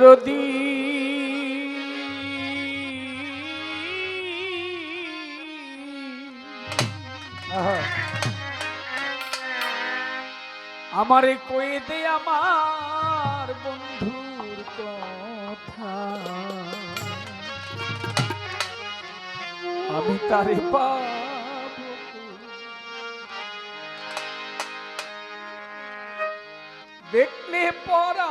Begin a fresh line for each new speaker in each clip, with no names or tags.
দরদি আমারে কয়ে দে আমার বন্ধুর কথা। আমি তারে পা দেখলে পরা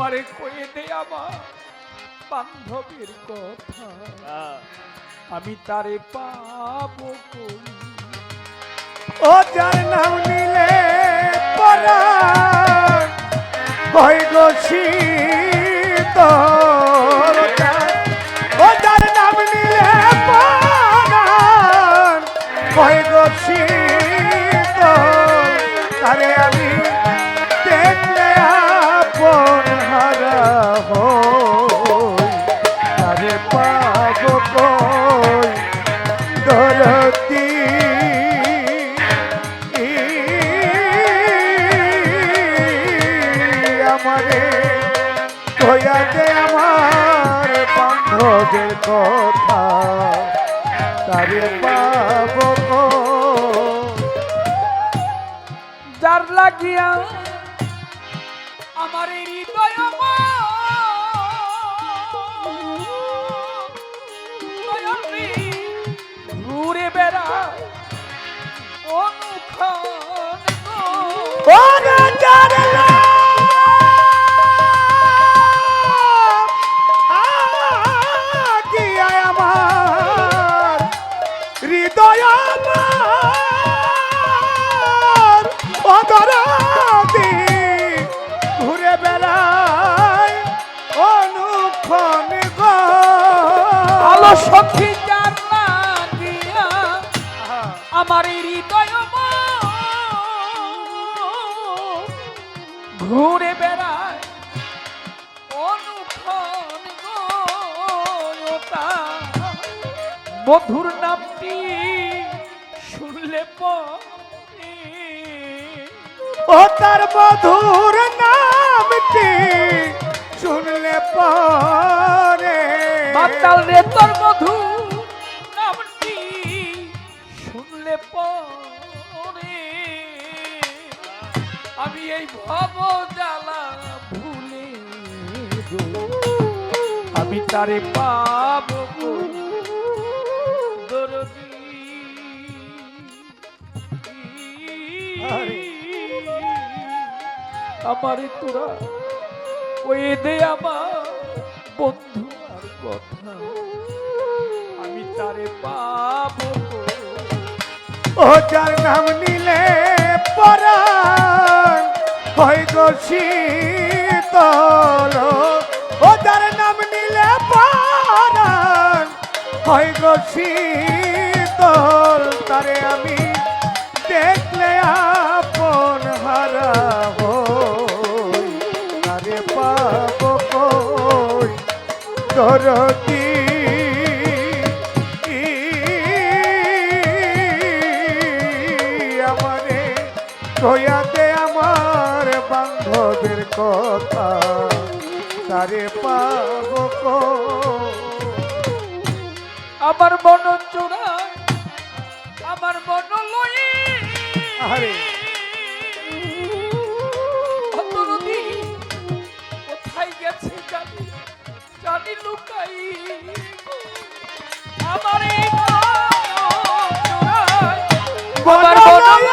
আমারে কয়ে দে আমার বান্ধবীর কথা। আমি তারে পাব কই?
ও যার নাম নিলে পরা ভয় গো শীতল। তারে পাব
যার লাগিয়া আমার হৃদয়
আমার হৃদয় ঘুরে বেড়ায় অনুক্ষণ
মধুর নামটি শুনলে
ও তার মধুর নামটি শুনলে পরে।
মাতাল রে তোর মধু আমি ভুলে তারে পাব দরদি। আমারে তোরা ওই দে আমার বন্ধু আর কথা। আমি তারে পাবো।
ও যার নাম নিলে গো শীতল। ও যার নাম নিলে পরাণ। হয় গো শীতল, তারে আমি দেখলে আপন হারা তারে পাব কই? দরদি বান্ধবের কথা। তারে পাব
আমার মন চোরায় আমার মন লই
আরে।
কোথায় গেছে জানি জানি লুকাই। আমার আমার মন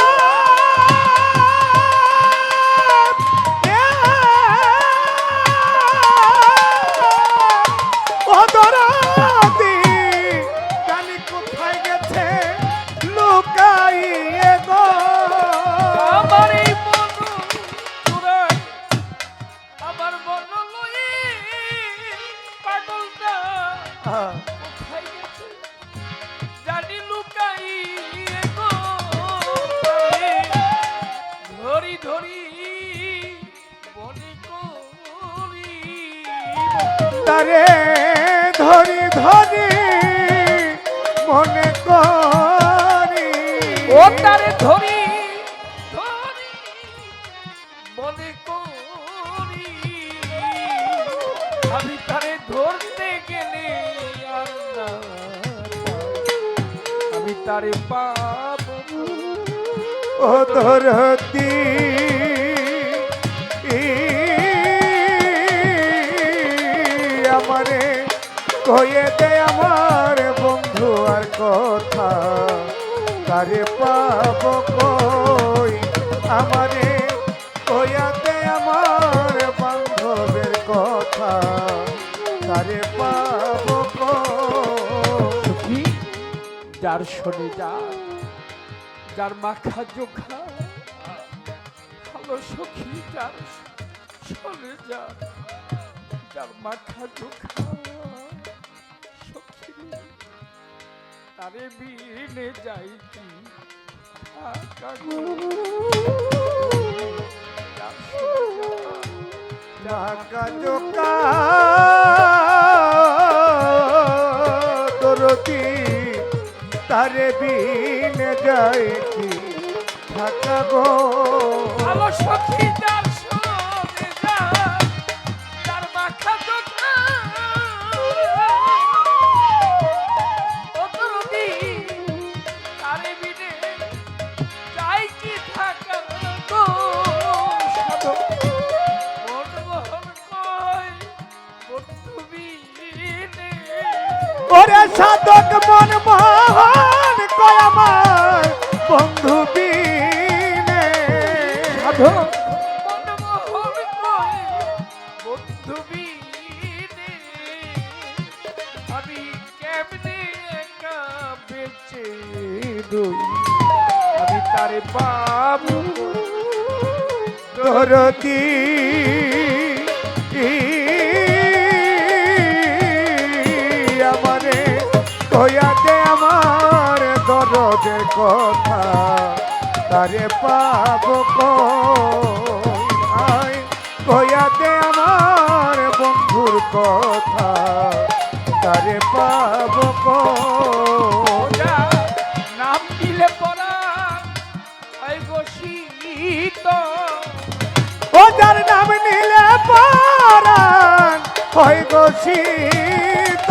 ও তারে ধরি ধরি, মনে করি। আমি তারে ধরতে গেলে আর আমি তারে
আমার বন্ধু আর কথা। তারে পাব কই? আমারে কয়া দে আমার বান্ধবের কথা। তারে পাব কই?
যার শোনে যা যার মাখা জোখা, ভালো সখী যার শোনে যা যার মাখা জোখা, সখী তারে বিনে যাই কি
ঢাকা জোকা দরতি তারে বিন যায় কি গো
ভালো সখী
সাধক মন মোহন কয় আমার বন্ধু বিনে।
সাধু মোহন কয় আমি রই আমি তারে
তারে পাব কই? কয়া দে আমার বন্ধুর কথা। তারে পাব
নাম দিলে পরা গো শীত
ও যার নাম নিলে পরাণ, হয় গো শীত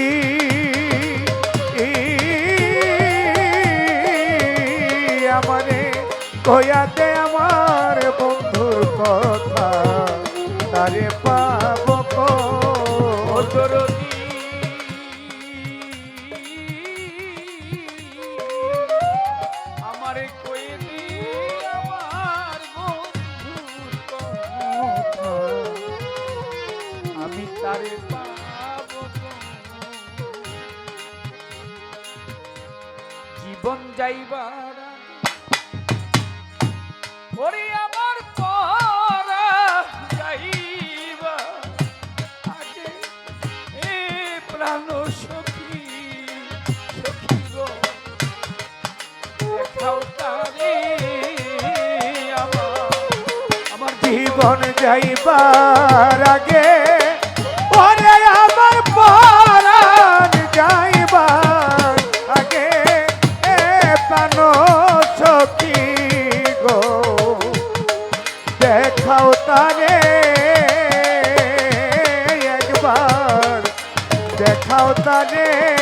দরদি আমারে কয়াতে আমার বন্ধুর কথা
যাইবার ওরে আমার পরা যাইবা। আমার
জীবন যাইবার আগে তারে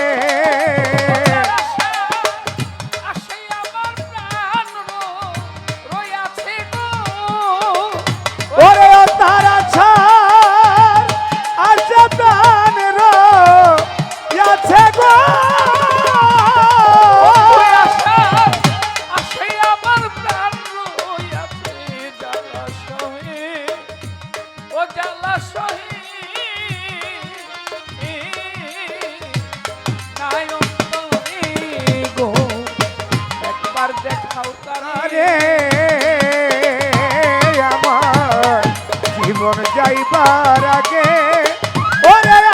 যাইবার আগে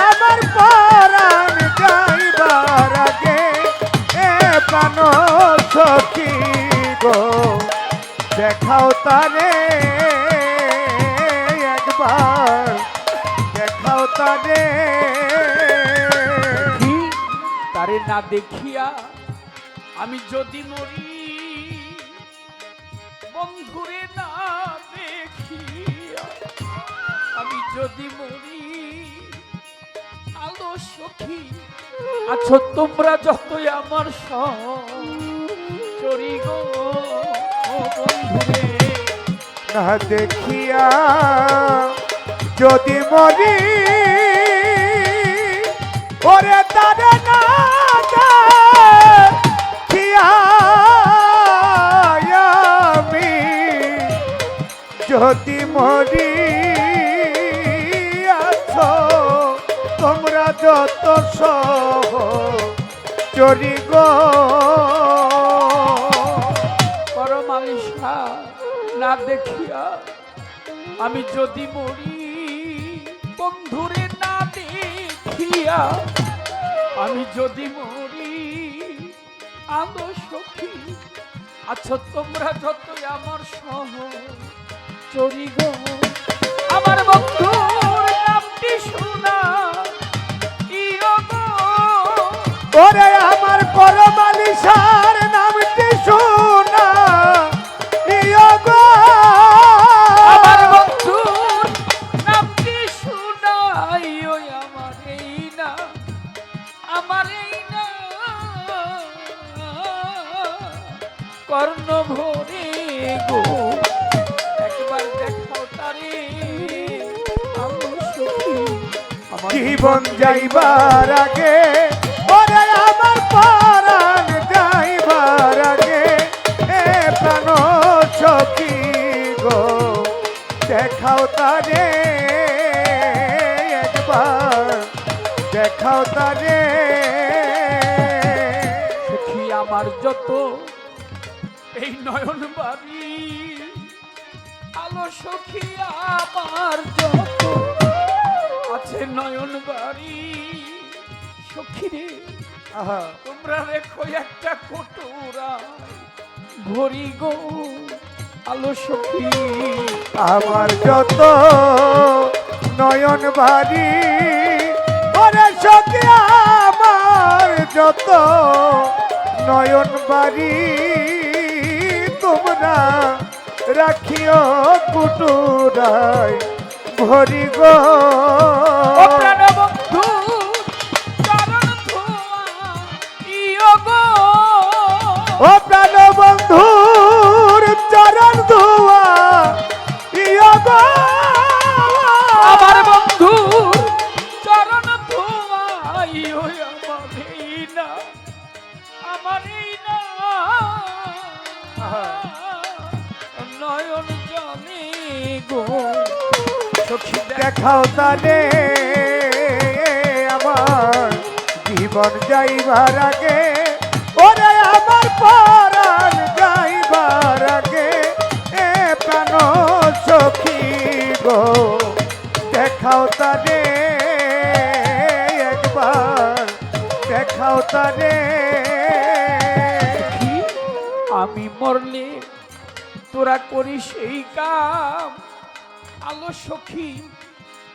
আমার আগে গো, দেখাও তারে একবার, দেখাও তারে।
তারে না দেখিয়া আমি যদি মরি সখী আছো তোমরা যতই আমার চরি গো
না দেখিয়া যদি মরি, ওরে তারে না যদি মরি চরি গো।
না দেখিয়া আমি যদি মরি, বন্ধুরে না দেখিয়া আমি যদি মরি আলো সখী আছো তোমরা যতই আমার সহ চরি গো। আমার বন্ধুর
ওরে আমার করমালিশার নামটি শোনা। ইয়ো গো।
আমার বন্ধুর নামটি শুনাই ওই আমার এই না আমার এই না। কর্ণ ভরে গো একবার দেখাও তারে।
জীবন যাইবার আগে দেখাও তারে একবার দেখাও তারে।
সখী আমার যত এই নয়ন বাড়ি আলো সখী আমার যত আছে নয়ন বাড়ি সখী রে
আহা।
তোমরা রেখো একটা কটুরা ভরি গো আলো সখী।
আমার যত নয়ন ভারি ওরে সখী আমার যত নয়ন বাড়ি তোমরা রাখিও কুটুরায় ভরি গো।
গো সখী দেখ
দেখাও তারে আমার জীবন যাইবার আগে। ওরে আমার পরাণ যাইবার আগে এ প্রাণ সখী গো। দেখাও তারে একবার দেখাও তারে
কি? আমি মরলে তোরা করিস এই কাম। আলো সখী,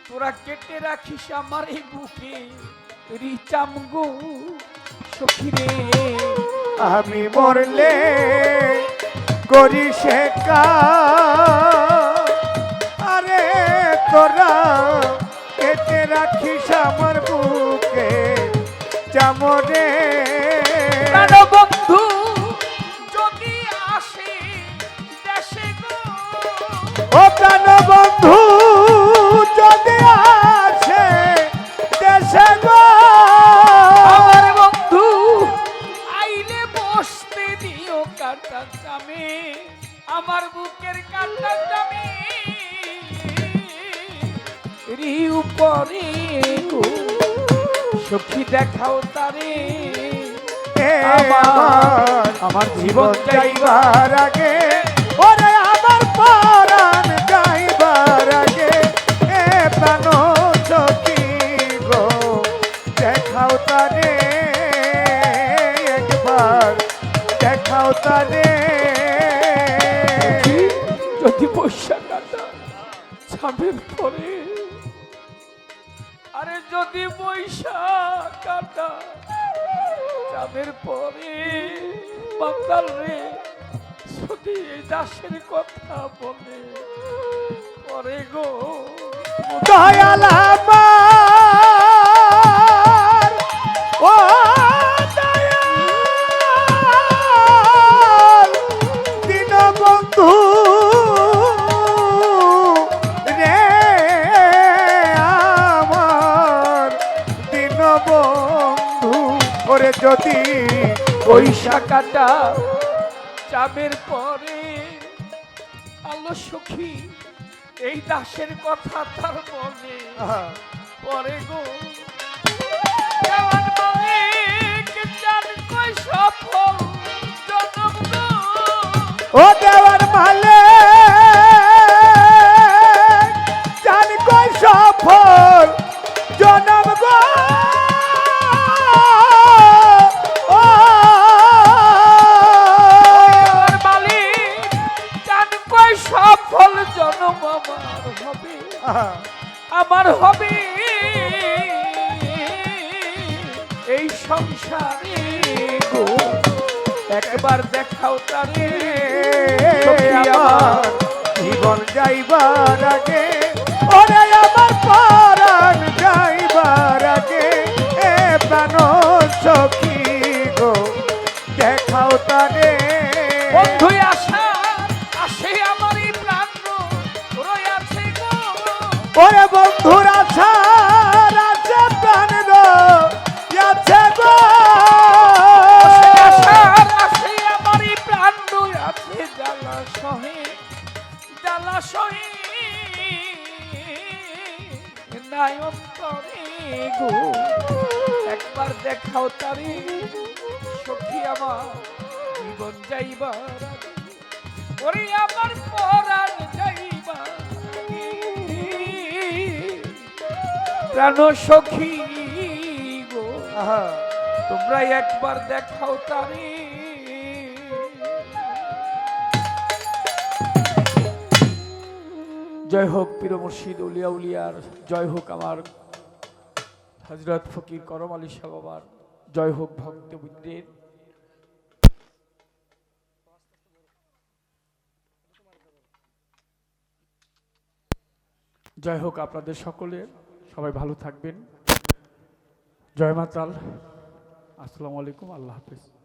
তোরা কেটে রাখিস আমার এই বুকে রিচাম গো সখী রে
আমি মরলে করি সে। আরে তোরা কেটে রাখিস আমার বুকে চামরে
আমার
জীবন যাইবার আগে ওরে আমার যাইবার আগে এ
যদি পয়সা কাটা ছাপের পরে আরে যদি পয়সা কাটা চাঁদের পরে বাংলার রে যদি এই দাসের কথা বলে। পরে গো
দয়াল আমার ওরে ওই
শাখাটা চাবের পরে আলো সখী এই দাসের কথা তার মনে পরে গো। সফল
ও দেওয়ার ওরে বন্ধুরা ছাড় প্রাণ আছে গো।
আশার আসে আমার এই প্রাণ আছে জ্বালা সহে জ্বালা সহে গো একবার দেখাও তারে সখী আমার জীবন যাইবার। ওরে আমার পরাণ যাইবার প্রাণ সখী গো তোমরা একবার দেখাও তারে। জয় হোক পীর মুর্শিদ উলিয়া উলিয়ার জয় হোক আমার হজরত ফকির করম আলী শাহ বাবার জয় হোক ভক্ত জয় হোক আপনাদের সকলে সবাই ভালো থাকবেন। জয় মাতাল। আসসালামু আলাইকুম আল্লাহ হাফিজ।